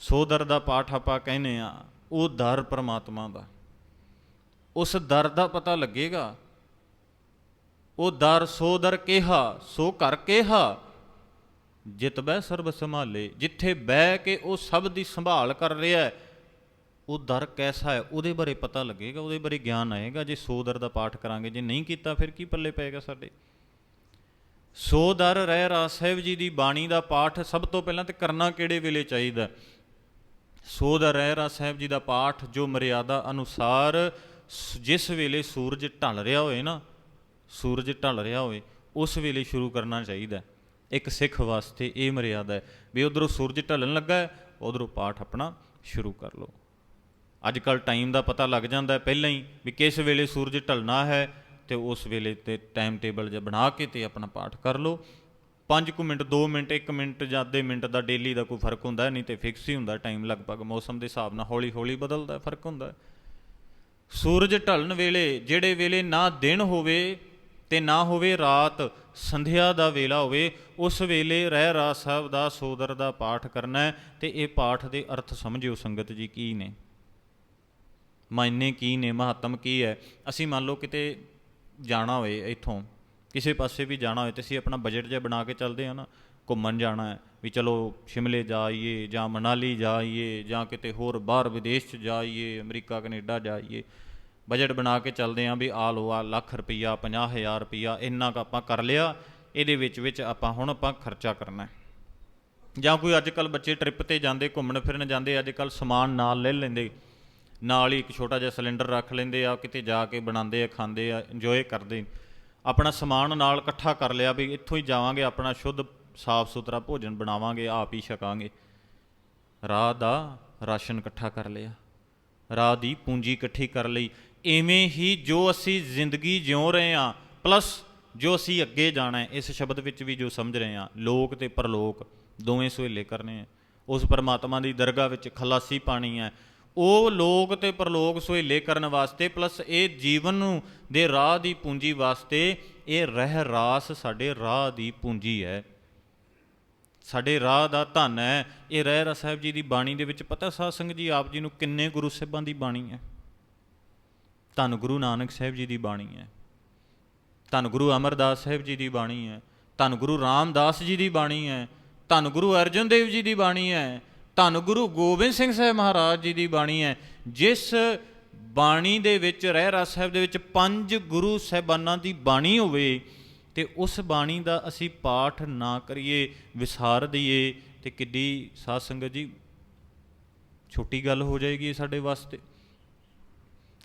ਸੋ ਦਰ ਦਾ ਪਾਠ ਆਪਾਂ ਕਹਿੰਦੇ ਆ ਉਹ ਦਰ ਪ੍ਰਮਾਤਮਾ ਦਾ। ਉਸ ਦਰ ਦਾ ਪਤਾ ਲੱਗੇਗਾ, ਉਹ ਦਰ ਸੋ ਦਰ ਕਿਹਾ, ਸੋ ਘਰ ਕਿਹਾ, ਜਿਤ ਬਹਿ ਸਰਬ ਸੰਭਾਲੇ, ਜਿੱਥੇ ਬਹਿ ਕੇ ਉਹ ਸਭ ਦੀ ਸੰਭਾਲ ਕਰ ਰਿਹਾ ਹੈ, ਉਹ ਦਰ ਕੈਸਾ ਹੈ, ਉਹਦੇ ਬਾਰੇ ਪਤਾ ਲੱਗੇਗਾ, ਉਹਦੇ ਬਾਰੇ ਗਿਆਨ ਆਏਗਾ, ਜੇ ਸੋ ਦਰ ਦਾ ਪਾਠ ਕਰਾਂਗੇ, ਜੇ ਨਹੀਂ ਕੀਤਾ ਫਿਰ ਕੀ ਪੱਲੇ ਪਏਗਾ ਸਾਡੇ? ਸੋ ਦਰ ਰਹਿ ਰਾਜ ਸਾਹਿਬ ਜੀ ਦੀ ਬਾਣੀ ਦਾ ਪਾਠ ਸਭ ਤੋਂ ਪਹਿਲਾਂ ਤੇ ਕਰਨਾ ਕਿਹੜੇ ਵੇਲੇ ਚਾਹੀਦਾ ਸੋ ਦਰ ਰਹਿ ਸਾਹਿਬ ਜੀ ਦਾ ਪਾਠ ਜੋ ਮਰਿਆਦਾ ਅਨੁਸਾਰ ਸ- ਜਿਸ ਵੇਲੇ ਸੂਰਜ ਢਲ ਰਿਹਾ ਹੋਏ ਨਾ, ਸੂਰਜ ਢਲ ਰਿਹਾ ਹੋਵੇ ਉਸ ਵੇਲੇ ਸ਼ੁਰੂ ਕਰਨਾ ਚਾਹੀਦਾ ਇੱਕ ਸਿੱਖ ਵਾਸਤੇ ਇਹ ਮਰਿਆਦਾ ਹੈ ਵੀ ਉਧਰੋਂ ਸੂਰਜ ਢਲਣ ਲੱਗਾ ਉਧਰੋਂ ਪਾਠ ਆਪਣਾ ਸ਼ੁਰੂ ਕਰ ਲਓ। ਅੱਜ ਕੱਲ ਟਾਈਮ ਦਾ ਪਤਾ ਲੱਗ ਜਾਂਦਾ ਹੈ ਪਹਿਲਾਂ ਹੀ ਵੀ ਕਿਸ ਵੇਲੇ ਸੂਰਜ ਢਲਣਾ ਹੈ ਤੇ ਉਸ ਵੇਲੇ ਤੇ ਟਾਈਮ ਟੇਬਲ ਜਿਹਾ ਬਣਾ ਕੇ ਤੇ ਆਪਣਾ ਪਾਠ ਕਰ ਲਓ। 5 ਕੁ ਮਿੰਟ 2 ਮਿੰਟ 1 ਮਿੰਟ ਜਾਂ ਅੱਧੇ ਮਿੰਟ ਦਾ ਡੇਲੀ ਦਾ ਕੋਈ ਫ਼ਰਕ ਹੁੰਦਾ ਨਹੀਂ ਤੇ ਫਿਕਸ ਹੀ ਹੁੰਦਾ ਟਾਈਮ ਲਗਭਗ। ਮੌਸਮ ਦੇ ਹਿਸਾਬ ਨਾਲ ਹੌਲੀ ਹੌਲੀ ਬਦਲਦਾ ਫ਼ਰਕ ਹੁੰਦਾ ਸੂਰਜ ਢਲਣ ਵੇਲੇ ਜਿਹੜੇ ਵੇਲੇ ਨਾ ਦਿਨ ਹੋਵੇ ਤੇ ਨਾ ਹੋਵੇ ਰਾਤ, ਸੰਧਿਆ ਦਾ ਵੇਲਾ ਹੋਵੇ, ਉਸ ਵੇਲੇ ਰਹਿ ਰਾਸ ਸਾਹਿਬ ਦਾ ਸੋਦਰ ਦਾ ਪਾਠ ਕਰਨਾ ਹੈ ਤੇ ਇਹ ਪਾਠ ਦੇ ਅਰਥ ਸਮਝਿਓ ਸੰਗਤ ਜੀ ਕੀ ਨੇ। ਮਾਇਨੇ ਕੀ ਨੇ, ਮਹੱਤਮ ਕੀ ਹੈ? ਅਸੀਂ ਮੰਨ ਲਓ ਕਿਤੇ ਜਾਣਾ ਹੋਵੇ ਇੱਥੋਂ ਕਿਸੇ ਪਾਸੇ ਵੀ ਜਾਣਾ ਹੋਏ ਤੇ ਅਸੀਂ ਆਪਣਾ ਬਜਟ ਜਿਹਾ ਬਣਾ ਕੇ ਚੱਲਦੇ ਆ ਨਾ, ਘੁੰਮਣ ਜਾਣਾ ਹੈ, ਵੀ ਚਲੋ ਸ਼ਿਮਲੇ ਜਾਈਏ ਜਾਂ ਮਨਾਲੀ ਜਾਈਏ ਜਾਂ ਕਿਤੇ ਹੋਰ ਬਾਹਰ ਵਿਦੇਸ਼ ਚ ਜਾਈਏ, ਅਮਰੀਕਾ, ਕੈਨੇਡਾ ਜਾਈਏ ਬਜਟ ਬਣਾ ਕੇ ਚੱਲਦੇ ਆ ਵੀ ਆ ਲੋ ਆ ਲੱਖ ਰੁਪਈਆ 50000 ਰੁਪਈਆ ਇੰਨਾ ਕੁ ਆਪਾਂ ਕਰ ਲਿਆ, ਇਹਦੇ ਵਿੱਚ ਵਿੱਚ ਆਪਾਂ ਹੁਣ ਆਪਾਂ ਖਰਚਾ ਕਰਨਾ ਹੈ। ਜਾਂ ਕੋਈ ਅੱਜ ਕੱਲ ਬੱਚੇ ਟ੍ਰਿਪ ਤੇ ਜਾਂਦੇ, ਘੁੰਮਣ ਫਿਰਨ ਜਾਂਦੇ ਅੱਜ ਕੱਲ ਸਮਾਨ ਨਾਲ ਲੈ ਲੈਂਦੇ, ਨਾਲ ਹੀ ਇੱਕ ਛੋਟਾ ਜਿਹਾ ਸਿਲੰਡਰ ਰੱਖ ਲੈਂਦੇ ਆ, ਕਿਤੇ ਜਾ ਕੇ ਬਣਾਉਂਦੇ ਆ, ਖਾਂਦੇ ਆ ਇੰਜੋਏ ਕਰਦੇ। ਆਪਣਾ ਸਮਾਨ ਨਾਲ ਇਕੱਠਾ ਕਰ ਲਿਆ ਵੀ ਇੱਥੋਂ ਹੀ ਜਾਵਾਂਗੇ, ਆਪਣਾ ਸ਼ੁੱਧ ਸਾਫ਼ ਸੁਥਰਾ ਭੋਜਨ ਬਣਾਵਾਂਗੇ, ਆਪ ਹੀ ਛਕਾਂਗੇ। ਰਾਹ ਦਾ ਰਾਸ਼ਨ ਇਕੱਠਾ ਕਰ ਲਿਆ। ਰਾਹ ਦੀ ਪੂੰਜੀ ਇਕੱਠੀ ਕਰ ਲਈ। ਐਵੇਂ ਹੀ ਜੋ ਅਸੀਂ ਜ਼ਿੰਦਗੀ ਜਿਉ ਰਹੇ ਆ ਪਲੱਸ ਜੋ ਅਸੀਂ ਅੱਗੇ ਜਾਣਾ ਹੈ, ਇਸ ਸ਼ਬਦ ਵਿੱਚ ਵੀ ਜੋ ਸਮਝ ਰਹੇ ਆ ਲੋਕ ਤੇ ਪਰਲੋਕ ਦੋਵੇਂ ਸੁਹੇਲੇ ਕਰਨੇ ਆ ਉਸ ਪਰਮਾਤਮਾ ਦੀ ਦਰਗਾਹ ਵਿੱਚ ਖਲਾਸੀ ਪਾਣੀ ਹੈ। ਉਹ ਲੋਕ ਤੇ ਪਰਲੋਕ ਸੁਹੇਲੇ ਕਰਨ ਵਾਸਤੇ, ਪਲੱਸ ਇਹ ਜੀਵਨ ਨੂੰ ਦੇ ਰਾਹ ਦੀ ਪੂੰਜੀ ਵਾਸਤੇ, ਇਹ ਰਹਿ ਰਾਸ ਸਾਡੇ ਰਾਹ ਦੀ ਪੂੰਜੀ ਹੈ। ਸਾਡੇ ਰਾਹ ਦਾ ਧਨ ਹੈ। ਇਹ ਰਹਿ ਰਾ ਸਾਹਿਬ ਜੀ ਦੀ ਬਾਣੀ ਦੇ ਵਿੱਚ ਪਤਾ ਸਾਧ ਸੰਗਤ ਜੀ, ਆਪ ਜੀ ਨੂੰ ਕਿੰਨੇ ਗੁਰੂ ਸਾਹਿਬਾਂ ਦੀ ਬਾਣੀ ਹੈ। ਧੰਨ ਗੁਰੂ ਨਾਨਕ ਸਾਹਿਬ ਜੀ ਦੀ ਬਾਣੀ ਹੈ। ਧੰਨ ਗੁਰੂ ਅਮਰਦਾਸ ਸਾਹਿਬ ਜੀ ਦੀ ਬਾਣੀ ਹੈ। ਧੰਨ ਗੁਰੂ ਰਾਮਦਾਸ ਜੀ ਦੀ ਬਾਣੀ ਹੈ। ਧੰਨ ਗੁਰੂ ਅਰਜਨ ਦੇਵ ਜੀ ਦੀ ਬਾਣੀ ਹੈ। ਧੰਨ ਗੁਰੂ ਗੋਬਿੰਦ ਸਿੰਘ ਸਾਹਿਬ ਮਹਾਰਾਜ ਜੀ ਦੀ ਬਾਣੀ ਹੈ, ਜਿਸ ਬਾਣੀ ਦੇ ਵਿੱਚ ਰਹਿ ਰਾ ਸਾਹਿਬ ਦੇ ਵਿੱਚ ਪੰਜ ਗੁਰੂ ਸਾਹਿਬਾਨਾਂ ਦੀ ਬਾਣੀ ਹੋਵੇ, ਤੇ ਉਸ ਬਾਣੀ ਦਾ ਅਸੀਂ ਪਾਠ ਨਾ ਕਰੀਏ, ਵਿਸਾਰ ਦਈਏ, ਤੇ ਕਿੱਡੀ ਸਾਧ ਸੰਗਤ ਜੀ ਛੋਟੀ ਗੱਲ ਹੋ ਜਾਏਗੀ ਸਾਡੇ ਵਾਸਤੇ।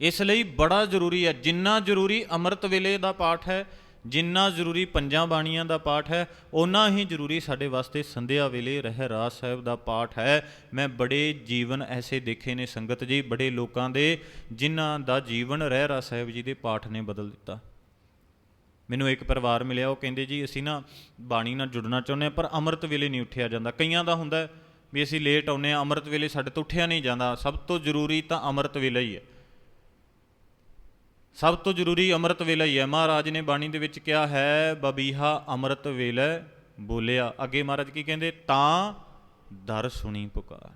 ਇਸ ਲਈ ਬੜਾ ਜ਼ਰੂਰੀ ਹੈ, ਜਿੰਨਾ ਜ਼ਰੂਰੀ ਅੰਮ੍ਰਿਤ ਵੇਲੇ ਦਾ ਪਾਠ ਹੈ ਜਿੰਨਾ ਜ਼ਰੂਰੀ ਪੰਜਾਂ ਬਾਣੀਆਂ ਦਾ ਪਾਠ ਹੈ ਉਨਾ ਹੀ ਜ਼ਰੂਰੀ ਸਾਡੇ ਵਾਸਤੇ ਸੰਧਿਆ ਵੇਲੇ ਰਹਿ ਰਾਸ ਸਾਹਿਬ ਦਾ ਪਾਠ ਹੈ। ਮੈਂ ਬੜੇ ਜੀਵਨ ਐਸੇ ਦੇਖੇ ਨੇ ਸੰਗਤ ਜੀ, ਬੜੇ ਲੋਕਾਂ ਦੇ, ਜਿਨ੍ਹਾਂ ਦਾ ਜੀਵਨ ਰਹਿ ਰਾਸ ਸਾਹਿਬ ਜੀ ਦੇ ਪਾਠ ਨੇ ਬਦਲ ਦਿੱਤਾ। ਮੈਨੂੰ ਇੱਕ ਪਰਿਵਾਰ ਮਿਲਿਆ, ਉਹ ਕਹਿੰਦੇ ਜੀ, ਅਸੀਂ ਨਾ ਬਾਣੀ ਨਾਲ ਜੁੜਨਾ ਚਾਹੁੰਦੇ ਹਾਂ, ਪਰ ਅੰਮ੍ਰਿਤ ਵੇਲੇ ਨਹੀਂ ਉੱਠਿਆ ਜਾਂਦਾ। ਕਈਆਂ ਦਾ ਹੁੰਦਾ ਵੀ ਅਸੀਂ ਲੇਟ ਆਉਂਦੇ ਹਾਂ, ਅੰਮ੍ਰਿਤ ਵੇਲੇ ਸਾਡੇ ਤੋਂ ਉੱਠਿਆ ਨਹੀਂ ਜਾਂਦਾ। ਸਭ ਤੋਂ ਜ਼ਰੂਰੀ ਤਾਂ ਅੰਮ੍ਰਿਤ ਵੇਲਾ ਹੀ ਹੈ। ਸਭ ਤੋਂ ਜ਼ਰੂਰੀ ਅੰਮ੍ਰਿਤ ਵੇਲਾ ਹੀ ਹੈ। ਮਹਾਰਾਜ ਨੇ ਬਾਣੀ ਦੇ ਵਿੱਚ ਕਿਹਾ ਹੈ, ਬਬੀਹਾ ਅੰਮ੍ਰਿਤ ਵੇਲੇ ਬੋਲਿਆ। ਅੱਗੇ ਮਹਾਰਾਜ ਕੀ ਕਹਿੰਦੇ? ਤਾਂ ਦਰ ਸੁਣੀ ਪੁਕਾਰ।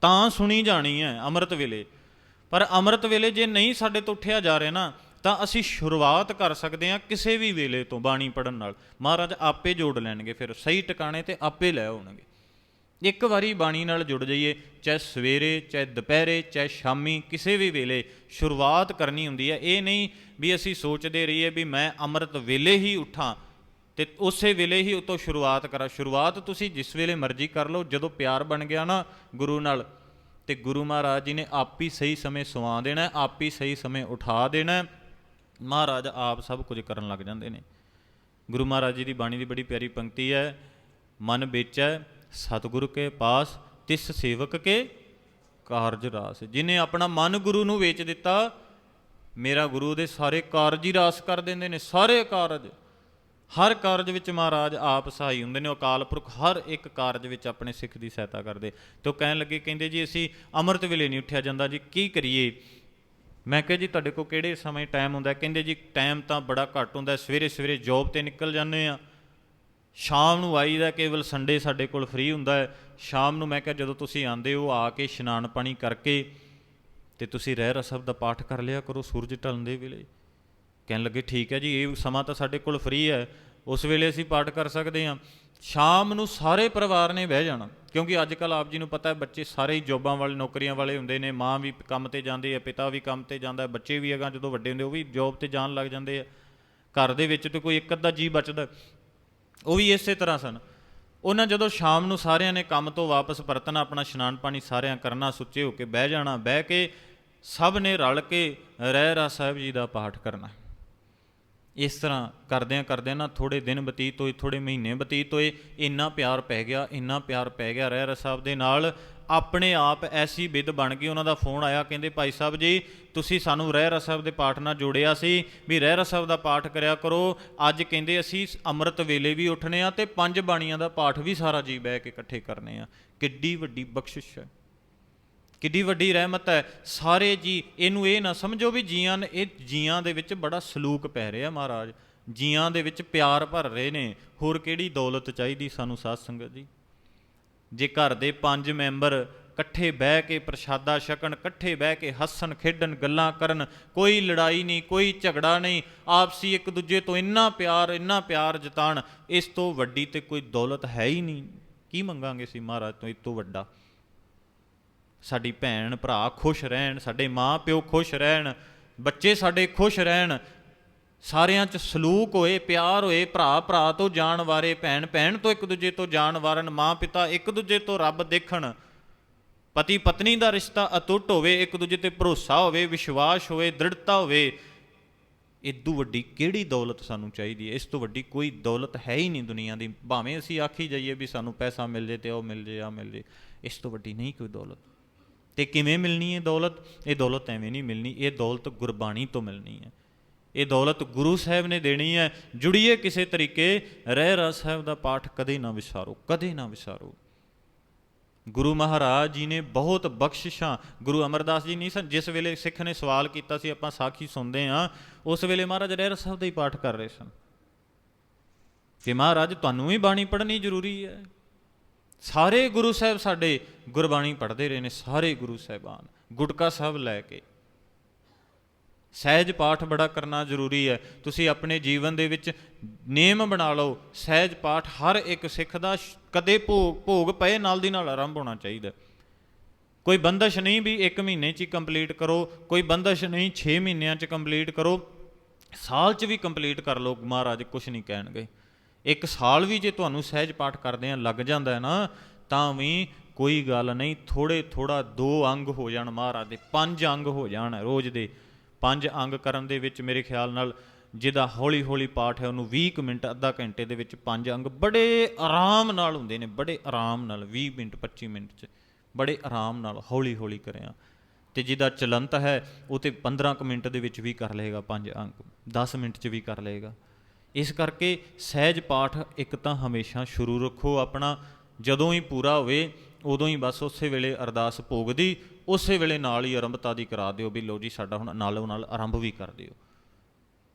ਤਾਂ ਸੁਣੀ ਜਾਣੀ ਹੈ ਅੰਮ੍ਰਿਤ ਵੇਲੇ। ਪਰ ਅੰਮ੍ਰਿਤ ਵੇਲੇ ਜੇ ਨਹੀਂ ਸਾਡੇ ਤੋਂ ਉੱਠਿਆ ਜਾ ਰਿਹਾ ਨਾ, ਤਾਂ ਅਸੀਂ ਸ਼ੁਰੂਆਤ ਕਰ ਸਕਦੇ ਹਾਂ ਕਿਸੇ ਵੀ ਵੇਲੇ ਤੋਂ ਬਾਣੀ ਪੜਨ ਨਾਲ। ਮਹਾਰਾਜ ਆਪੇ ਜੋੜ ਲੈਣਗੇ, ਫਿਰ ਸਹੀ ਟਿਕਾਣੇ ਤੇ ਆਪੇ ਲੈ ਆਉਣਗੇ। ਇੱਕ ਵਾਰੀ ਬਾਣੀ ਨਾਲ ਜੁੜ ਜਾਈਏ, ਚਾਹੇ ਸਵੇਰੇ, ਚਾਹੇ ਦੁਪਹਿਰੇ, ਚਾਹੇ ਸ਼ਾਮੀ, ਕਿਸੇ ਵੀ ਵੇਲੇ ਸ਼ੁਰੂਆਤ ਕਰਨੀ ਹੁੰਦੀ ਹੈ। ਇਹ ਨਹੀਂ ਵੀ ਅਸੀਂ ਸੋਚਦੇ ਰਹੀਏ ਵੀ ਮੈਂ ਅੰਮ੍ਰਿਤ ਵੇਲੇ ਹੀ ਉਠਾਂ ਤੇ ਉਸੇ ਵੇਲੇ ਹੀ ਉਤੋਂ ਸ਼ੁਰੂਆਤ ਕਰਾਂ। ਸ਼ੁਰੂਆਤ ਤੁਸੀਂ ਜਿਸ ਵੇਲੇ ਮਰਜ਼ੀ ਕਰ ਲਓ, ਜਦੋਂ ਪਿਆਰ ਬਣ ਗਿਆ ਨਾ ਗੁਰੂ ਨਾਲ, ਤੇ ਗੁਰੂ ਮਹਾਰਾਜ ਜੀ ਨੇ ਆਪ ਹੀ ਸਹੀ ਸਮੇਂ ਸੁਆ ਦੇਣਾ, ਆਪ ਹੀ ਸਹੀ ਸਮੇਂ ਉਠਾ ਦੇਣਾ, ਮਹਾਰਾਜ ਆਪ ਸਭ ਕੁਝ ਕਰਨ ਲੱਗ ਜਾਂਦੇ ਨੇ। ਗੁਰੂ ਮਹਾਰਾਜ ਜੀ ਦੀ ਬਾਣੀ ਦੀ ਬੜੀ ਪਿਆਰੀ ਪੰਕਤੀ ਹੈ, ਮਨ ਵਿੱਚ ਹੈ ਸਤਿਗੁਰ ਕੇ ਪਾਸ, ਤਿਸ ਸੇਵਕ ਕੇ ਕਾਰਜ ਰਾਸ। ਜਿਨੇ ਆਪਣਾ ਮਨ ਗੁਰੂ ਨੂੰ ਵੇਚ ਦਿੱਤਾ, ਮੇਰਾ ਗੁਰੂ ਦੇ ਸਾਰੇ ਕਾਰਜ ਹੀ ਰਾਸ ਕਰ ਦਿੰਦੇ ਨੇ, ਸਾਰੇ ਕਾਰਜ। ਹਰ ਕਾਰਜ ਵਿੱਚ ਮਹਾਰਾਜ ਆਪ ਸਹਾਈ ਹੁੰਦੇ ਨੇ ਅਕਾਲ ਪੁਰਖ ਹਰ ਇੱਕ ਕਾਰਜ ਵਿੱਚ ਆਪਣੇ ਸਿੱਖ ਦੀ ਸਹਾਇਤਾ ਕਰਦੇ। ਤੇ ਉਹ ਕਹਿਣ ਲੱਗੇ, ਕਹਿੰਦੇ ਜੀ, ਅਸੀਂ ਅੰਮ੍ਰਿਤ ਵੇਲੇ ਨਹੀਂ ਉੱਠਿਆ ਜਾਂਦਾ ਜੀ, ਕੀ ਕਰੀਏ? ਮੈਂ ਕਿਹਾ ਜੀ, ਤੁਹਾਡੇ ਕੋਲ ਕਿਹੜੇ ਸਮੇਂ ਟਾਈਮ ਹੁੰਦਾ? ਕਹਿੰਦੇ ਜੀ ਟਾਈਮ ਤਾਂ ਬੜਾ ਘੱਟ ਹੁੰਦਾ ਸਵੇਰੇ ਸਵੇਰੇ ਜੌਬ ਤੇ ਨਿਕਲ ਜਾਂਦੇ ਆ। ਸ਼ਾਮ ਨੂੰ ਆਈਦਾ ਕੇਵਲ ਸੰਡੇ ਸਾਡੇ ਕੋਲ ਫ੍ਰੀ ਹੁੰਦਾ ਹੈ। ਸ਼ਾਮ ਨੂੰ ਮੈਂ ਕਿਹਾ, ਜਦੋਂ ਤੁਸੀਂ ਆਂਦੇ ਹੋ, ਆ ਕੇ ਇਸ਼ਨਾਨ ਪਾਣੀ ਕਰਕੇ ਤੇ ਤੁਸੀਂ ਰਹਿ ਰਸਬ ਦਾ ਪਾਠ ਕਰ ਲਿਆ ਕਰੋ, ਸੂਰਜ ਢਲਣ ਦੇ ਵੇਲੇ। ਕਹਿਣ ਲੱਗੇ, ਠੀਕ ਹੈ ਜੀ, ਇਹ ਸਮਾਂ ਤਾਂ ਸਾਡੇ ਕੋਲ ਫ੍ਰੀ ਹੈ। ਉਸ ਵੇਲੇ ਅਸੀਂ ਪਾਠ ਕਰ ਸਕਦੇ ਹਾਂ। ਸ਼ਾਮ ਨੂੰ ਸਾਰੇ ਪਰਿਵਾਰ ਨੇ ਬਹਿ ਜਾਣਾ। ਕਿਉਂਕਿ ਅੱਜ ਕੱਲ ਆਪ ਜੀ ਨੂੰ ਪਤਾ ਹੈ, ਬੱਚੇ ਸਾਰੇ ਹੀ ਜੋਬਾਂ ਵਾਲੇ, ਨੌਕਰੀਆਂ ਵਾਲੇ ਹੁੰਦੇ ਨੇ। ਮਾਂ ਵੀ ਕੰਮ ਤੇ ਜਾਂਦੀ ਹੈ, ਪਿਤਾ ਵੀ ਕੰਮ ਤੇ ਜਾਂਦਾ ਹੈ। ਬੱਚੇ ਵੀ ਅਗਾਂ ਜਦੋਂ ਵੱਡੇ ਹੁੰਦੇ, ਉਹ ਵੀ ਜੋਬ ਤੇ ਜਾਣ ਲੱਗ ਜਾਂਦੇ ਆ। ਘਰ ਦੇ ਵਿੱਚ ਤੇ ਕੋਈ ਇੱਕ ਅੱਧਾ ਜੀ ਬਚਦਾ। ਉਹ ਵੀ ਇਸੇ ਤਰ੍ਹਾਂ ਸਨ। ਉਹਨਾਂ ਜਦੋਂ ਸ਼ਾਮ ਨੂੰ ਸਾਰਿਆਂ ਨੇ ਕੰਮ ਤੋਂ ਵਾਪਸ ਪਰਤਣਾ, ਆਪਣਾ ਇਸ਼ਨਾਨ ਪਾਣੀ ਸਾਰਿਆਂ ਕਰਨਾ, ਸੁੱਚੇ ਹੋ ਕੇ ਬਹਿ ਜਾਣਾ, ਬਹਿ ਕੇ ਸਭ ਨੇ ਰਲ ਕੇ ਰਹਿ ਰਾ ਸਾਹਿਬ ਜੀ ਦਾ ਪਾਠ ਕਰਨਾ। ਇਸ ਤਰ੍ਹਾਂ ਕਰਦਿਆਂ ਕਰਦਿਆਂ ਨਾ ਥੋੜੇ ਦਿਨ ਬਤੀਤ ਹੋਏ ਥੋੜੇ ਮਹੀਨੇ ਬਤੀਤ ਹੋਏ, ਇੰਨਾ ਪਿਆਰ ਪੈ ਗਿਆ, ਇੰਨਾ ਪਿਆਰ ਪੈ ਗਿਆ ਰਹਿ ਰਾ ਸਾਹਿਬ ਦੇ ਨਾਲ। ਆਪਣੇ ਆਪ ਐਸੀ ਵਿਦ ਬਣ ਗਈ ਉਹਨਾਂ ਦਾ ਫੋਨ ਆਇਆ, ਕਹਿੰਦੇ, ਭਾਈ ਸਾਹਿਬ ਜੀ, ਤੁਸੀਂ ਸਾਨੂੰ ਰਹਿ ਰਾ ਸਾਹਿਬ ਦੇ ਪਾਠ ਨਾਲ ਜੋੜਿਆ ਸੀ, ਵੀ ਰਹਿ ਰਾ ਸਾਹਿਬ ਦਾ ਪਾਠ ਕਰਿਆ ਕਰੋ। ਅੱਜ ਕਹਿੰਦੇ, ਅਸੀਂ ਅੰਮ੍ਰਿਤ ਵੇਲੇ ਵੀ ਉੱਠਣੇ ਆ ਤੇ ਪੰਜ ਬਾਣੀਆਂ ਦਾ ਪਾਠ ਵੀ ਸਾਰਾ ਜੀ ਬਹਿ ਕੇ ਇਕੱਠੇ ਕਰਨੇ ਆ। ਕਿੱਡੀ ਵੱਡੀ ਬਖਸ਼ਿਸ਼ ਹੈ। ਕਿੱਡੀ ਵੱਡੀ ਰਹਿਮਤ ਹੈ। ਸਾਰੇ ਜੀ, ਇਹਨੂੰ ਇਹ ਨਾ ਸਮਝੋ ਵੀ ਜੀਆਂ ਨੇ, ਇਹ ਜੀਆਂ ਦੇ ਵਿੱਚ ਬੜਾ ਸਲੂਕ ਪੈ ਰਿਹਾ ਮਹਾਰਾਜ। ਜੀਆਂ ਦੇ ਵਿੱਚ ਪਿਆਰ ਭਰ ਰਹੇ ਨੇ। ਹੋਰ ਕਿਹੜੀ ਦੌਲਤ ਚਾਹੀਦੀ ਸਾਨੂੰ, ਸਾਧ ਸੰਗਤ ਜੀ? ਜੇ ਘਰ ਦੇ ਪੰਜ ਮੈਂਬਰ ਇਕੱਠੇ ਬਹਿ ਕੇ ਪ੍ਰਸ਼ਾਦਾ ਛਕਣ, ਇਕੱਠੇ ਬਹਿ ਕੇ ਹੱਸਣ, ਖੇਡਣ, ਗੱਲਾਂ ਕਰਨ, ਕੋਈ ਲੜਾਈ ਨਹੀਂ, ਕੋਈ ਝਗੜਾ ਨਹੀਂ, ਆਪਸੀ ਇੱਕ ਦੂਜੇ ਤੋਂ ਇੰਨਾ ਪਿਆਰ ਇੰਨਾ ਪਿਆਰ ਜਤਾਣ ਇਸ ਤੋਂ ਵੱਡੀ ਤੇ ਕੋਈ ਦੌਲਤ ਹੈ ਹੀ ਨਹੀਂ। ਕੀ ਮੰਗਾਂਗੇ ਸੀ ਮਹਾਰਾਜ ਤੋਂ ਇਸ ਤੋਂ ਵੱਡਾ? ਸਾਡੀ ਭੈਣ, ਭਰਾ ਖੁਸ਼ ਰਹਿਣ, ਸਾਡੇ ਮਾਂ ਪਿਓ ਖੁਸ਼ ਰਹਿਣ, ਬੱਚੇ ਸਾਡੇ ਖੁਸ਼ ਰਹਿਣ ਸਾਰਿਆਂ 'ਚ ਸਲੂਕ ਹੋਏ, ਪਿਆਰ ਹੋਏ, ਭਰਾ ਭਰਾ ਤੋਂ ਜਾਣ ਵਾਰੇ ਭੈਣ ਭੈਣ ਤੋਂ ਇੱਕ ਦੂਜੇ ਤੋਂ ਜਾਣ ਵਾਰਨ, ਮਾਂ ਪਿਤਾ ਇੱਕ ਦੂਜੇ ਤੋਂ ਰੱਬ ਦੇਖਣ। ਪਤੀ ਪਤਨੀ ਦਾ ਰਿਸ਼ਤਾ ਅਟੁੱਟ ਹੋਵੇ, ਇੱਕ ਦੂਜੇ ਤੇ ਭਰੋਸਾ ਹੋਵੇ, ਵਿਸ਼ਵਾਸ ਹੋਵੇ, ਦ੍ਰਿੜਤਾ ਹੋਵੇ। ਇਦੋਂ ਵੱਡੀ ਕਿਹੜੀ ਦੌਲਤ ਸਾਨੂੰ ਚਾਹੀਦੀ ਹੈ? ਇਸ ਤੋਂ ਵੱਡੀ ਕੋਈ ਦੌਲਤ ਹੈ ਹੀ ਨਹੀਂ ਦੁਨੀਆ ਦੀ। ਭਾਵੇਂ ਅਸੀਂ ਆਖੀ ਜਾਈਏ ਵੀ ਸਾਨੂੰ ਪੈਸਾ ਮਿਲ ਜੇ ਤੇ ਉਹ ਮਿਲ ਜੇ ਆ ਮਿਲ ਜੇ। ਇਸ ਤੋਂ ਵੱਡੀ ਨਹੀਂ ਕੋਈ ਦੌਲਤ। ਤੇ ਕਿਵੇਂ ਮਿਲਣੀ ਹੈ ਦੌਲਤ? ਇਹ ਦੌਲਤ ਐਵੇਂ ਨਹੀਂ ਮਿਲਣੀ। ਇਹ ਦੌਲਤ ਗੁਰਬਾਣੀ ਤੋਂ ਮਿਲਣੀ ਹੈ। ਇਹ ਦੌਲਤ ਗੁਰੂ ਸਾਹਿਬ ਨੇ ਦੇਣੀ ਹੈ। ਜੁੜੀਏ ਕਿਸੇ ਤਰੀਕੇ, ਰਹਿ ਰਾ ਸਾਹਿਬ ਦਾ ਪਾਠ ਕਦੇ ਨਾ ਵਿਸਾਰੋ, ਕਦੇ ਨਾ ਵਿਸਾਰੋ। ਗੁਰੂ ਮਹਾਰਾਜ ਜੀ ਨੇ ਬਹੁਤ ਬਖਸ਼ਿਸ਼ਾਂ, ਗੁਰੂ ਅਮਰਦਾਸ ਜੀ ਨਹੀਂ ਸਨ, ਜਿਸ ਵੇਲੇ ਸਿੱਖ ਨੇ ਸਵਾਲ ਕੀਤਾ ਸੀ, ਆਪਾਂ ਸਾਖੀ ਸੁਣਦੇ ਆ ਉਸ ਵੇਲੇ ਮਹਾਰਾਜ ਰਹਿ ਰਾ ਸਾਹਿਬ ਦਾ ਹੀ ਪਾਠ ਕਰ ਰਹੇ ਸਨ। ਕਿ ਮਹਾਰਾਜ, ਤੁਹਾਨੂੰ ਵੀ ਬਾਣੀ ਪੜ੍ਹਨੀ ਜ਼ਰੂਰੀ ਹੈ। ਸਾਰੇ ਗੁਰੂ ਸਾਹਿਬ ਸਾਡੇ ਗੁਰਬਾਣੀ ਪੜ੍ਹਦੇ ਰਹੇ ਨੇ, ਸਾਰੇ ਗੁਰੂ ਸਾਹਿਬਾਨ, ਗੁਟਕਾ ਸਾਹਿਬ ਲੈ ਕੇ। ਸਹਿਜ ਪਾਠ ਬੜਾ ਕਰਨਾ ਜ਼ਰੂਰੀ ਹੈ। ਤੁਸੀਂ ਆਪਣੇ ਜੀਵਨ ਦੇ ਵਿੱਚ ਨੇਮ ਬਣਾ ਲਓ। ਸਹਿਜ ਪਾਠ ਹਰ ਇੱਕ ਸਿੱਖ ਦਾ ਕਦੇ ਭੋਗ ਭੋਗ ਪਏ ਨਾਲ ਦੀ ਨਾਲ ਆਰੰਭ ਹੋਣਾ ਚਾਹੀਦਾ। ਕੋਈ ਬੰਦਸ਼ ਨਹੀਂ ਵੀ 1 ਮਹੀਨੇ 'ਚ ਹੀ ਕੰਪਲੀਟ ਕਰੋ, ਕੋਈ ਬੰਦਸ਼ ਨਹੀਂ 6 ਮਹੀਨਿਆਂ 'ਚ ਕੰਪਲੀਟ ਕਰੋ। ਸਾਲ 'ਚ ਵੀ ਕੰਪਲੀਟ ਕਰ ਲਓ, ਮਹਾਰਾਜ ਕੁਝ ਨਹੀਂ ਕਹਿਣਗੇ। ਇੱਕ ਸਾਲ ਵੀ ਜੇ ਤੁਹਾਨੂੰ ਸਹਿਜ ਪਾਠ ਕਰਦੇ ਆ ਲੱਗ ਜਾਂਦਾ ਹੈ ਨਾ, ਤਾਂ ਵੀ ਕੋਈ ਗੱਲ ਨਹੀਂ ਥੋੜੇ ਥੋੜਾ ਦੋ ਅੰਗ ਹੋ ਜਾਣ ਮਹਾਰਾਜ ਦੇ, ਪੰਜ ਅੰਗ ਹੋ ਜਾਣ ਰੋਜ਼ ਦੇ। ਪੰਜ ਅੰਗ ਕਰਨ ਦੇ ਵਿੱਚ ਮੇਰੇ ਖਿਆਲ ਨਾਲ ਜਿਹਦਾ ਹੌਲੀ ਹੌਲੀ ਪਾਠ ਹੈ, ਉਹਨੂੰ 20 ਕੁ ਮਿੰਟ, ਅੱਧਾ ਘੰਟੇ ਦੇ ਵਿੱਚ ਪੰਜ ਅੰਗ ਬੜੇ ਆਰਾਮ ਨਾਲ ਹੁੰਦੇ ਨੇ, ਬੜੇ ਆਰਾਮ ਨਾਲ 20 ਮਿੰਟ 25 ਮਿੰਟ 'ਚ, ਬੜੇ ਆਰਾਮ ਨਾਲ ਹੌਲੀ ਹੌਲੀ ਕਰਿਆ। ਤੇ ਜਿਹਦਾ ਚਲੰਤ ਹੈ, ਉਹ ਤੇ 15 ਕੁ ਮਿੰਟ ਦੇ ਵਿੱਚ ਵੀ ਕਰ ਲਏਗਾ ਪੰਜ ਅੰਗ 10 ਮਿੰਟ 'ਚ ਵੀ ਕਰ ਲਏਗਾ। ਇਸ ਕਰਕੇ ਸਹਿਜ ਪਾਠ ਇੱਕ ਤਾਂ ਹਮੇਸ਼ਾ ਸ਼ੁਰੂ ਰੱਖੋ ਆਪਣਾ, ਜਦੋਂ ਹੀ ਪੂਰਾ ਹੋਵੇ, ਉਦੋਂ ਹੀ ਬਸ ਉਸੇ ਵੇਲੇ ਅਰਦਾਸ ਭੋਗਦੀ ਉਸੇ ਵੇਲੇ ਨਾਲ ਹੀ ਆਰੰਭਤਾ ਦੀ ਕਰਾ ਦਿਓ ਵੀ ਲੋ ਜੀ ਸਾਡਾ ਹੁਣ ਨਾਲੋਂ ਨਾਲ ਆਰੰਭ ਵੀ ਕਰ ਦਿਓ।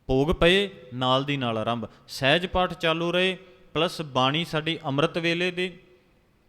ਭੋਗ ਪਏ, ਨਾਲ ਦੀ ਨਾਲ ਆਰੰਭ। ਸਹਿਜ ਪਾਠ ਚਾਲੂ ਰਹੇ, ਪਲੱਸ ਬਾਣੀ ਸਾਡੀ ਅੰਮ੍ਰਿਤ ਵੇਲੇ ਦੀ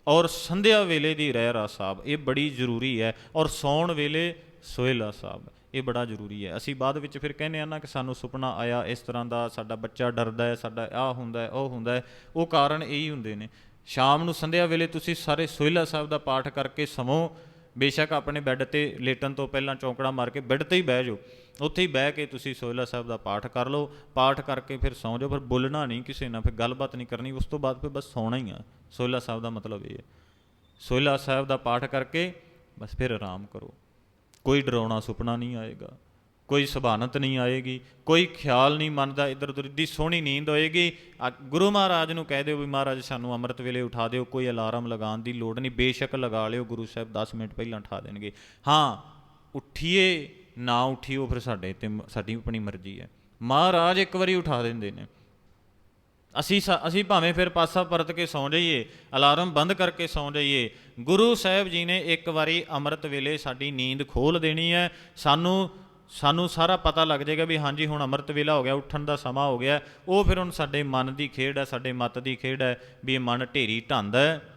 ਔਰ ਸੰਧਿਆ ਵੇਲੇ ਦੀ ਰਹਿ ਰਾ ਸਾਹਿਬ ਇਹ ਬੜੀ ਜ਼ਰੂਰੀ ਹੈ ਔਰ ਸੌਣ ਵੇਲੇ ਸੋਹਿਲਾ ਸਾਹਿਬ ਇਹ ਬੜਾ ਜ਼ਰੂਰੀ ਹੈ। ਅਸੀਂ ਬਾਅਦ ਵਿੱਚ ਫਿਰ ਕਹਿੰਦੇ ਆ ਨਾ ਕਿ ਸਾਨੂੰ ਸੁਪਨਾ ਆਇਆ, ਇਸ ਤਰ੍ਹਾਂ ਦਾ ਸਾਡਾ ਬੱਚਾ ਡਰਦਾ ਹੈ, ਸਾਡਾ ਆਹ ਹੁੰਦਾ ਹੈ, ਉਹ ਹੁੰਦਾ ਹੈ। ਉਹ ਕਾਰਨ ਇਹੀ ਹੁੰਦੇ ਨੇ। ਸ਼ਾਮ ਨੂੰ ਸੰਧਿਆ ਵੇਲੇ ਤੁਸੀਂ ਸਾਰੇ ਸੋਹਿਲਾ ਸਾਹਿਬ ਦਾ ਪਾਠ ਕਰਕੇ ਸਮੋ ਬੇਸ਼ੱਕ ਆਪਣੇ ਬੈੱਡ ਤੇ ਲੇਟਣ ਤੋਂ ਪਹਿਲਾਂ ਚੌਂਕੜਾ ਮਾਰ ਕੇ ਬੈੱਡ ਤੇ ਹੀ ਬਹਿ ਜਾਓ। ਉੱਥੇ ਹੀ ਬਹਿ ਕੇ ਤੁਸੀਂ ਸੋਹਿਲਾ ਸਾਹਿਬ ਦਾ ਪਾਠ ਕਰ ਲਓ। ਪਾਠ ਕਰਕੇ ਫਿਰ ਸੌਂ ਜਾਓ ਫਿਰ ਬੋਲਣਾ ਨਹੀਂ ਕਿਸੇ ਨਾਲ, ਫਿਰ ਗੱਲਬਾਤ ਨਹੀਂ ਕਰਨੀ। ਉਸ ਤੋਂ ਬਾਅਦ ਫਿਰ ਬਸ ਸੌਣਾ ਹੀ ਆ। ਸੋਹਿਲਾ ਸਾਹਿਬ ਦਾ ਮਤਲਬ ਇਹ ਹੈ। ਸੋਹਿਲਾ ਸਾਹਿਬ ਦਾ ਪਾਠ ਕਰਕੇ ਬਸ ਫਿਰ ਆਰਾਮ ਕਰੋ। ਕੋਈ ਡਰਾਉਣਾ ਸੁਪਨਾ ਨਹੀਂ ਆਏਗਾ। ਕੋਈ ਸੁਭਾਨਤ ਨਹੀਂ ਆਏਗੀ, ਕੋਈ ਖਿਆਲ ਨਹੀਂ ਮੰਨਦਾ ਇਧਰ ਉਧਰ ਦੀ ਸੋਹਣੀ ਨੀਂਦ ਹੋਏਗੀ। ਆ ਗੁਰੂ ਮਹਾਰਾਜ ਨੂੰ ਕਹਿ ਦਿਓ ਵੀ ਮਹਾਰਾਜ ਸਾਨੂੰ ਅੰਮ੍ਰਿਤ ਵੇਲੇ ਉਠਾ ਦਿਓ, ਕੋਈ ਅਲਾਰਮ ਲਗਾਉਣ ਦੀ ਲੋੜ ਨਹੀਂ, ਬੇਸ਼ੱਕ ਲਗਾ ਲਿਓ, ਗੁਰੂ ਸਾਹਿਬ 10 ਮਿੰਟ ਪਹਿਲਾਂ ਉਠਾ ਦੇਣਗੇ। ਹਾਂ, ਉੱਠੀਏ, ਨਾ ਉੱਠੀਓ ਫਿਰ ਸਾਡੇ ਤੇ ਮ- ਸਾਡੀ ਆਪਣੀ ਮਰਜ਼ੀ ਹੈ। ਮਹਾਰਾਜ ਇੱਕ ਵਾਰੀ ਉਠਾ ਦਿੰਦੇ ਨੇ। ਅਸੀਂ ਸਾ- ਅਸੀਂ ਭਾਵੇਂ ਫਿਰ ਪਾਸਾ ਪਰਤ ਕੇ ਸੌਂ ਜਾਈਏ, ਅਲਾਰਮ ਬੰਦ ਕਰਕੇ ਸੌਂ ਜਾਈਏ, ਗੁਰੂ ਸਾਹਿਬ ਜੀ ਨੇ ਇੱਕ ਵਾਰੀ ਅੰਮ੍ਰਿਤ ਵੇਲੇ ਸਾਡੀ ਨੀਂਦ ਖੋਲ ਦੇਣੀ ਹੈ। ਸਾਨੂੰ ਸਾਨੂੰ ਸਾਰਾ ਪਤਾ ਲੱਗ ਜਾਏਗਾ ਵੀ ਹਾਂਜੀ, ਹੁਣ ਅੰਮ੍ਰਿਤ ਵੇਲਾ ਹੋ ਗਿਆ, ਉੱਠਣ ਦਾ ਸਮਾਂ ਹੋ ਗਿਆ। ਉਹ ਫਿਰ ਹੁਣ ਸਾਡੇ ਮਨ ਦੀ ਖੇਡ ਹੈ, ਸਾਡੇ ਮਤ ਦੀ ਖੇਡ ਹੈ, ਵੀ ਇਹ ਮਨ ਢੇਰੀ ਢੰਦ ਹੈ।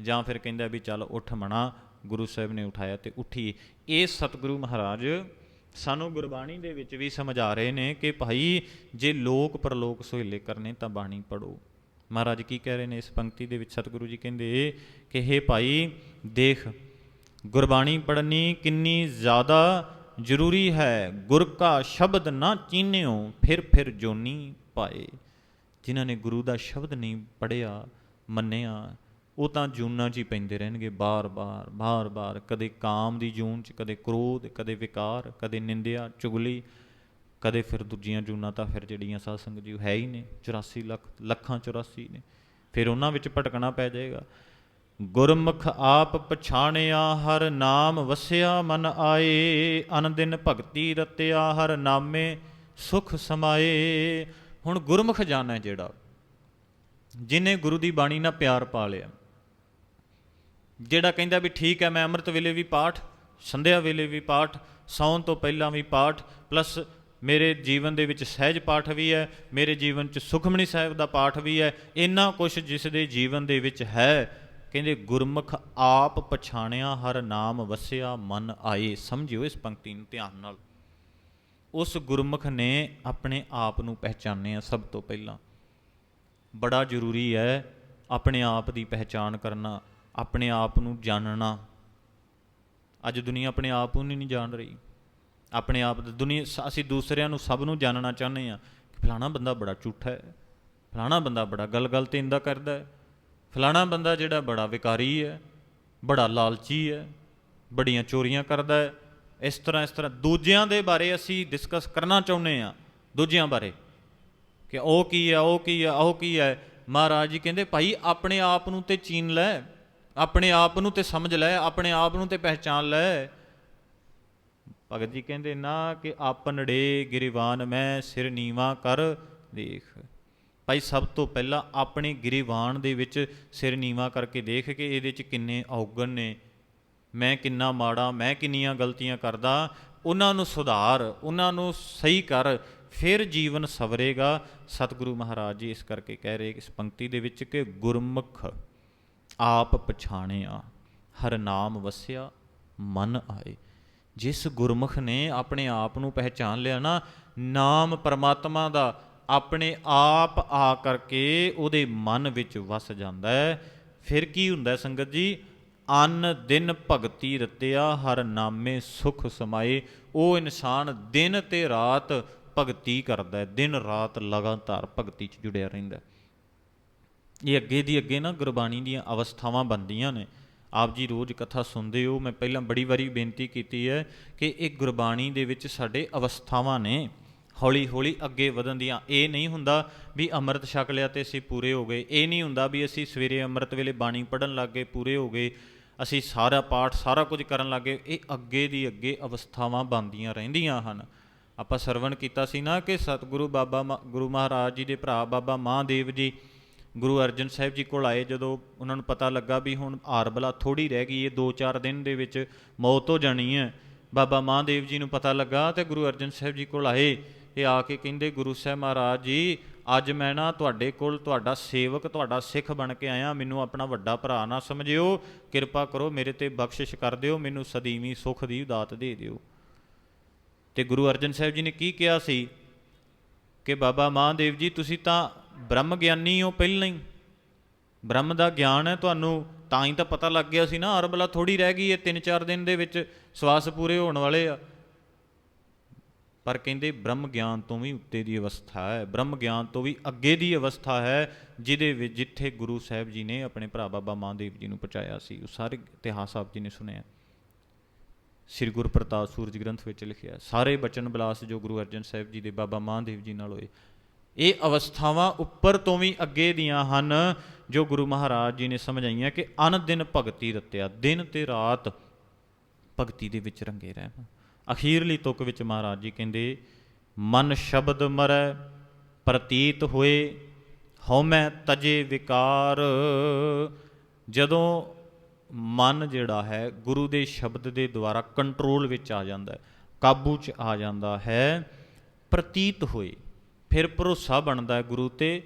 ਜਾਂ ਫਿਰ ਕਹਿੰਦਾ ਵੀ ਚੱਲ ਉੱਠ ਮਣਾ ਗੁਰੂ ਸਾਹਿਬ ਨੇ ਉਠਾਇਆ ਤੇ ਉੱਠੀ। ਇਹ ਸਤਿਗੁਰੂ ਮਹਾਰਾਜ ਸਾਨੂੰ ਗੁਰਬਾਣੀ ਦੇ ਵਿੱਚ ਵੀ ਸਮਝਾ ਰਹੇ ਨੇ ਕਿ ਭਾਈ, ਜੇ ਲੋਕ ਪਰਲੋਕ ਸੁਹੇਲੇ ਕਰਨੇ ਤਾਂ ਬਾਣੀ ਪੜੋ ਮਹਾਰਾਜ ਕੀ ਕਹਿ ਰਹੇ ਨੇ ਇਸ ਪੰਕਤੀ ਦੇ ਵਿੱਚ? ਸਤਿਗੁਰੂ ਜੀ ਕਹਿੰਦੇ ਕਿ ਹੇ ਭਾਈ, ਦੇਖ, ਗੁਰਬਾਣੀ ਪੜ੍ਹਨੀ ਕਿੰਨੀ ਜ਼ਿਆਦਾ ਜ਼ਰੂਰੀ ਹੈ, ਗੁਰ ਕਾ ਸ਼ਬਦ ਨਾ ਚੀਨਿਓ, ਫਿਰ ਫਿਰ ਜੋਨੀ ਪਾਏ। ਜਿਨ੍ਹਾਂ ਨੇ ਗੁਰੂ ਦਾ ਸ਼ਬਦ ਨਹੀਂ ਪੜਿਆ ਮੰਨਿਆ, ਉਹ ਤਾਂ ਜੂਨਾਂ 'ਚ ਹੀ ਪੈਂਦੇ ਰਹਿਣਗੇ ਬਾਰ-ਬਾਰ ਬਾਰ-ਬਾਰ ਕਦੇ ਕਾਮ ਦੀ ਜੂਨ 'ਚ, ਕਦੇ ਕ੍ਰੋਧ, ਕਦੇ ਵਿਕਾਰ, ਕਦੇ ਨਿੰਦਿਆ, ਚੁਗਲੀ, ਕਦੇ ਫਿਰ ਦੂਜੀਆਂ ਜੂਨਾਂ ਤਾਂ ਫਿਰ ਜਿਹੜੀਆਂ ਸਾਧ ਸੰਗਤ ਜੀ ਉਹ ਹੈ ਹੀ ਨੇ। 84 ਲੱਖ, ਲੱਖਾਂ 84 ਨੇ। ਫਿਰ ਉਹਨਾਂ ਵਿੱਚ ਭਟਕਣਾ ਪੈ ਜਾਏਗਾ। ਗੁਰਮੁਖ ਆਪ ਪਛਾਣਿਆ, ਹਰ ਨਾਮ ਵਸਿਆ ਮਨ ਆਏ। ਅਨੰਦਿਨ ਭਗਤੀ ਰਤਿਆ, ਹਰ ਨਾਮੇ ਸੁਖ ਸਮਾਏ। ਹੁਣ ਗੁਰਮੁਖ ਜਾਣਾ ਜਿਹੜਾ, ਜਿਨੇ ਗੁਰੂ ਦੀ ਬਾਣੀ ਨਾਲ ਪਿਆਰ ਪਾ ਲਿਆ। ਜਿਹੜਾ ਕਹਿੰਦਾ ਵੀ ਠੀਕ ਹੈ, ਮੈਂ ਅੰਮ੍ਰਿਤ ਵੇਲੇ ਵੀ ਪਾਠ, ਸੰਧਿਆ ਵੇਲੇ ਵੀ ਪਾਠ, ਸੌਣ ਤੋਂ ਪਹਿਲਾਂ ਵੀ ਪਾਠ, ਪਲੱਸ ਮੇਰੇ ਜੀਵਨ ਦੇ ਵਿੱਚ ਸਹਿਜ ਪਾਠ ਵੀ ਹੈ, ਮੇਰੇ ਜੀਵਨ 'ਚ ਸੁਖਮਣੀ ਸਾਹਿਬ ਦਾ ਪਾਠ ਵੀ ਹੈ। ਇੰਨਾ ਕੁਝ ਜਿਸ ਦੇ ਜੀਵਨ ਦੇ ਵਿੱਚ ਹੈ ਕਹਿੰਦੇ, ਗੁਰਮੁਖ ਆਪ ਪਛਾਣਿਆ, ਹਰ ਨਾਮ ਵਸਿਆ, ਮਨ ਆਏ। ਸਮਝਿਓ ਇਸ ਪੰਕਤੀ ਨੂੰ ਧਿਆਨ ਨਾਲ। ਉਸ ਗੁਰਮੁਖ ਨੇ ਆਪਣੇ ਆਪ ਨੂੰ ਪਹਿਚਾਨਿਆ ਸਭ ਤੋਂ ਪਹਿਲਾਂ। ਬੜਾ ਜ਼ਰੂਰੀ ਹੈ ਆਪਣੇ ਆਪ ਦੀ ਪਹਿਚਾਨ ਕਰਨਾ, ਆਪਣੇ ਆਪ ਨੂੰ ਜਾਣਨਾ। ਅੱਜ ਦੁਨੀਆ ਆਪਣੇ ਆਪ ਨੂੰ ਨਹੀਂ ਜਾਣ ਰਹੀ। ਆਪਣੇ ਆਪ ਦਾ ਦੁਨੀਆ, ਅਸੀਂ ਦੂਸਰਿਆਂ ਨੂੰ ਸਭ ਨੂੰ ਜਾਣਨਾ ਚਾਹੁੰਦੇ ਆ ਕਿ ਫਲਾਣਾ ਬੰਦਾ ਬੜਾ ਝੂਠਾ ਹੈ, ਫਲਾਣਾ ਬੰਦਾ ਬੜਾ ਗੱਲ-ਗੱਲ ਤੇ ਇੰਦਾ ਕਰਦਾ ਹੈ। ਫਲਾਣਾ ਬੰਦਾ ਜਿਹੜਾ ਬੜਾ ਵਿਕਾਰੀ ਹੈ, ਬੜਾ ਲਾਲਚੀ ਹੈ, ਬੜੀਆਂ ਚੋਰੀਆਂ ਕਰਦਾ ਹੈ, ਇਸ ਤਰ੍ਹਾਂ ਇਸ ਤਰ੍ਹਾਂ। ਦੂਜਿਆਂ ਦੇ ਬਾਰੇ ਅਸੀਂ ਡਿਸਕਸ ਕਰਨਾ ਚਾਹੁੰਦੇ ਆ ਦੂਜਿਆਂ ਬਾਰੇ। ਕਿ ਉਹ ਕੀ ਹੈ, ਉਹ ਕੀ ਹੈ, ਉਹ ਕੀ ਹੈ? ਮਹਾਰਾਜ ਜੀ ਕਹਿੰਦੇ, ਭਾਈ, ਆਪਣੇ ਆਪ ਨੂੰ ਤੇ ਚੀਨ ਲੈ, ਆਪਣੇ ਆਪ ਨੂੰ ਤੇ ਸਮਝ ਲੈ, ਆਪਣੇ ਆਪ ਨੂੰ ਤੇ ਪਹਿਚਾਨ ਲੈ। ਭਗਤ ਜੀ ਕਹਿੰਦੇ, ਨਾ ਕਿ ਆਪਨੜੇ ਗਿਰਵਾਨ ਮੈਂ ਸਿਰ ਨੀਵਾ ਕਰ ਦੇਖ। ਭਾਈ ਸਭ ਤੋਂ ਪਹਿਲਾਂ ਆਪਣੇ ਗਿਰੀਵਾਨ ਦੇ ਵਿੱਚ ਸਿਰ ਨੀਵਾ ਕਰਕੇ ਦੇਖ ਕੇ ਇਹਦੇ ਚ ਕਿੰਨੇ ਔਗਣ ਨੇ। ਮੈਂ ਕਿੰਨਾ ਮਾੜਾ, ਮੈਂ ਕਿੰਨੀਆਂ ਗਲਤੀਆਂ ਕਰਦਾ, ਉਹਨਾਂ ਨੂੰ ਸੁਧਾਰ, ਉਹਨਾਂ ਨੂੰ ਸਹੀ ਕਰ, ਫਿਰ ਜੀਵਨ ਸਵਰੇਗਾ। ਸਤਿਗੁਰੂ ਮਹਾਰਾਜ ਜੀ ਇਸ ਕਰਕੇ ਕਹਿ ਰਹੇ ਇਸ ਪੰਕਤੀ ਦੇ ਵਿੱਚ ਕਿ ਗੁਰਮੁਖ ਆਪ ਪਛਾਣਿਆ, ਹਰ ਨਾਮ ਵਸਿਆ, ਮਨ ਆਏ। ਜਿਸ ਗੁਰਮੁਖ ਨੇ ਆਪਣੇ ਆਪ ਨੂੰ ਪਹਿਚਾਨ ਲਿਆ ਨਾ, ਨਾਮ ਪਰਮਾਤਮਾ ਦਾ ਆਪਣੇ ਆਪ ਆ ਕਰਕੇ ਉਹਦੇ ਮਨ ਵਿੱਚ ਵਸ ਜਾਂਦਾ ਹੈ। ਫਿਰ ਕੀ ਹੁੰਦਾ ਸੰਗਤ ਜੀ? ਅੰਨ ਦਿਨ ਭਗਤੀ ਰਤਿਆ, ਹਰ ਨਾਮੇ ਸੁਖ ਸਮਾਏ। ਉਹ ਇਨਸਾਨ ਦਿਨ ਤੇ ਰਾਤ ਭਗਤੀ ਕਰਦਾ ਹੈ। ਦਿਨ ਰਾਤ ਲਗਾਤਾਰ ਭਗਤੀ 'ਚ ਜੁੜਿਆ ਰਹਿੰਦਾ ਇਹ ਅੱਗੇ ਦੀ ਅੱਗੇ ਨਾ ਗੁਰਬਾਣੀ ਦੀਆਂ ਅਵਸਥਾਵਾਂ ਬਣਦੀਆਂ ਨੇ। ਆਪ ਜੀ ਰੋਜ਼ ਕਥਾ ਸੁਣਦੇ ਹੋ। ਮੈਂ ਪਹਿਲਾਂ ਬੜੀ ਵਾਰੀ ਬੇਨਤੀ ਕੀਤੀ ਹੈ ਕਿ ਇਹ ਗੁਰਬਾਣੀ ਦੇ ਵਿੱਚ ਸਾਡੇ ਅਵਸਥਾਵਾਂ ਨੇ। ਹੌਲੀ ਹੌਲੀ ਅੱਗੇ ਵਧਣ ਦੀਆਂ। ਇਹ ਨਹੀਂ ਹੁੰਦਾ ਵੀ ਅੰਮ੍ਰਿਤ ਛਕ ਲਿਆ ਤੇ ਅਸੀਂ ਪੂਰੇ ਹੋ ਗਏ। ਇਹ ਨਹੀਂ ਹੁੰਦਾ ਵੀ ਅਸੀਂ ਸਵੇਰੇ ਅੰਮ੍ਰਿਤ ਵੇਲੇ ਬਾਣੀ ਪੜਨ ਲੱਗ ਗਏ, ਪੂਰੇ ਹੋ ਗਏ। ਅਸੀਂ ਸਾਰਾ ਪਾਠ, ਸਾਰਾ ਕੁਝ ਕਰਨ ਲੱਗ ਗਏ। ਇਹ ਅੱਗੇ ਦੀ ਅੱਗੇ ਅਵਸਥਾਵਾਂ ਬਣਦੀਆਂ ਰਹਿੰਦੀਆਂ ਹਨ। ਆਪਾਂ ਸਰਵਣ ਕੀਤਾ ਸੀ ਨਾ ਕਿ ਸਤਿਗੁਰੂ ਬਾਬਾ ਮਾ- ਗੁਰੂ ਮਹਾਰਾਜ ਜੀ ਦੇ ਭਰਾ ਬਾਬਾ ਮਹਾਦੇਵ ਜੀ ਗੁਰੂ ਅਰਜਨ ਸਾਹਿਬ ਜੀ ਕੋਲ ਆਏ। ਜਦੋਂ ਉਹਨਾਂ ਨੂੰ ਪਤਾ ਲੱਗਾ ਵੀ ਹੁਣ ਆਰਬਲਾ ਥੋੜੀ ਰਹਿ ਗਈ ਹੈ 2-4 ਦਿਨ ਦੇ ਵਿੱਚ ਮੌਤ ਹੋ ਜਾਣੀ ਹੈ ਬਾਬਾ ਮਹਾਦੇਵ ਜੀ ਨੂੰ ਪਤਾ ਲੱਗਾ ਤੇ ਗੁਰੂ ਅਰਜਨ ਸਾਹਿਬ ਜੀ ਕੋਲ ਆਏ। ਇਹ ਆ ਕੇ ਕਹਿੰਦੇ, ਗੁਰੂ ਸਾਹਿਬ ਮਹਾਰਾਜ ਜੀ, ਅੱਜ ਮੈਂ ਨਾ ਤੁਹਾਡੇ ਕੋਲ ਤੁਹਾਡਾ ਸੇਵਕ, ਤੁਹਾਡਾ ਸਿੱਖ ਬਣ ਕੇ ਆਇਆ। ਮੈਨੂੰ ਆਪਣਾ ਵੱਡਾ ਭਰਾ ਨਾ ਸਮਝਿਓ। ਕਿਰਪਾ ਕਰੋ ਮੇਰੇ ਤੇ ਬਖਸ਼ਿਸ਼ ਕਰ ਦਿਓ। ਮੈਨੂੰ ਸਦੀਵੀ ਸੁਖ ਦੀ ਦਾਤ ਦੇ ਦਿਓ। ਤੇ ਗੁਰੂ ਅਰਜਨ ਸਾਹਿਬ ਜੀ ਨੇ ਕੀ ਕਿਹਾ ਸੀ? ਕਿ ਬਾਬਾ ਮਹਾਦੇਵ ਜੀ, ਤੁਸੀਂ ਤਾਂ ਬ੍ਰਹਮ ਗਿਆਨੀ ਹੋ ਪਹਿਲਾਂ ਹੀ। ਬ੍ਰਹਮ ਦਾ ਗਿਆਨ ਹੈ ਤੁਹਾਨੂੰ, ਤਾਂ ਹੀ ਤਾਂ ਪਤਾ ਲੱਗ ਗਿਆ ਸੀ ਨਾ। ਅਰਬਲਾ ਥੋੜੀ ਰਹਿ ਗਈ ਹੈ 3-4 ਦਿਨ ਦੇ ਵਿੱਚ। ਸਵਾਸ ਪੂਰੇ ਹੋਣ ਵਾਲੇ ਆ। ਪਰ ਕਹਿੰਦੇ ਬ੍ਰਹਮ ਗਿਆਨ ਤੋਂ ਵੀ ਉੱਤੇ ਦੀ ਅਵਸਥਾ ਹੈ। ਬ੍ਰਹਮ ਗਿਆਨ ਤੋਂ ਵੀ ਅੱਗੇ ਦੀ ਅਵਸਥਾ ਹੈ, ਜਿਹਦੇ ਵਿੱਚ ਜਿੱਥੇ ਗੁਰੂ ਸਾਹਿਬ ਜੀ ਨੇ ਆਪਣੇ ਭਰਾ ਬਾਬਾ ਮਹਾਦੇਵ ਜੀ ਨੂੰ ਪਹੁੰਚਾਇਆ ਸੀ, ਉਹ ਸਾਰੇ ਇਤਿਹਾਸ ਆਪ ਜੀ ਨੇ ਸੁਣਿਆ। ਸ੍ਰੀ ਗੁਰੂ ਪ੍ਰਤਾਪ ਸੂਰਜ ਗ੍ਰੰਥ ਵਿੱਚ ਲਿਖਿਆ, ਸਾਰੇ ਬਚਨ ਬਲਾਸ ਜੋ ਗੁਰੂ ਅਰਜਨ ਸਾਹਿਬ ਜੀ ਦੇ ਬਾਬਾ ਮਹਾਦੇਵ ਜੀ ਨਾਲ ਹੋਏ। ਇਹ ਅਵਸਥਾਵਾਂ ਉੱਪਰ ਤੋਂ ਵੀ ਅੱਗੇ ਦੀਆਂ ਹਨ, ਜੋ ਗੁਰੂ ਮਹਾਰਾਜ ਜੀ ਨੇ ਸਮਝਾਈਆਂ ਕਿ ਅਨ ਦਿਨ ਭਗਤੀ ਰਤਿਆ, ਦਿਨ ਤੇ ਰਾਤ ਭਗਤੀ ਦੇ ਵਿੱਚ ਰੰਗੇ ਰਹਿਣਾ। ਅਖੀਰਲੀ ਤੁਕ ਵਿੱਚ ਮਹਾਰਾਜ ਜੀ ਕਹਿੰਦੇ, ਮਨ ਸ਼ਬਦ ਮਰੈ, ਪ੍ਰਤੀਤ ਹੋਏ, ਹਉਮੈ ਤਜੇ ਵਿਕਾਰ। ਜਦੋਂ ਮਨ ਜਿਹੜਾ ਹੈ, ਗੁਰੂ ਦੇ ਸ਼ਬਦ ਦੇ ਦੁਆਰਾ ਕੰਟਰੋਲ ਵਿੱਚ ਆ ਜਾਂਦਾ ਹੈ, ਕਾਬੂ 'ਚ ਆ ਜਾਂਦਾ ਹੈ, ਪ੍ਰਤੀਤ ਹੋਏ, ਫਿਰ ਭਰੋਸਾ ਬਣਦਾ ਹੈ ਗੁਰੂ ਤੇ,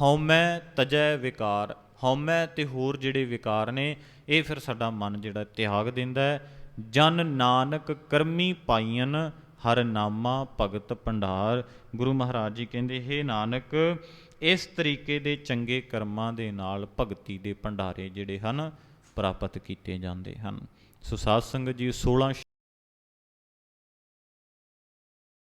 ਹਉਮੈ ਤਜੈ ਵਿਕਾਰ। ਹਉਮੈ ਤੇ ਹੋਰ ਜਿਹੜੇ ਵਿਕਾਰ ਨੇ, ਇਹ ਫਿਰ ਸਾਡਾ ਮਨ ਜਿਹੜਾ ਤਿਆਗ ਦਿੰਦਾ ਹੈ ਜਨ ਨਾਨਕ ਕਰਮੀ ਪਾਈਨ ਹਰ ਨਾਮਾ ਭਗਤ ਭੰਡਾਰ। ਗੁਰੂ ਮਹਾਰਾਜ ਜੀ ਕਹਿੰਦੇ, ਹੈ ਨਾਨਕ, ਇਸ ਤਰੀਕੇ ਦੇ ਚੰਗੇ ਕਰਮਾਂ ਦੇ ਨਾਲ ਭਗਤੀ ਦੇ ਭੰਡਾਰੇ ਜਿਹੜੇ ਹਨ, ਪ੍ਰਾਪਤ ਕੀਤੇ ਜਾਂਦੇ ਹਨ। ਸੋ ਸਾਧ ਸੰਗਤ ਜੀ 16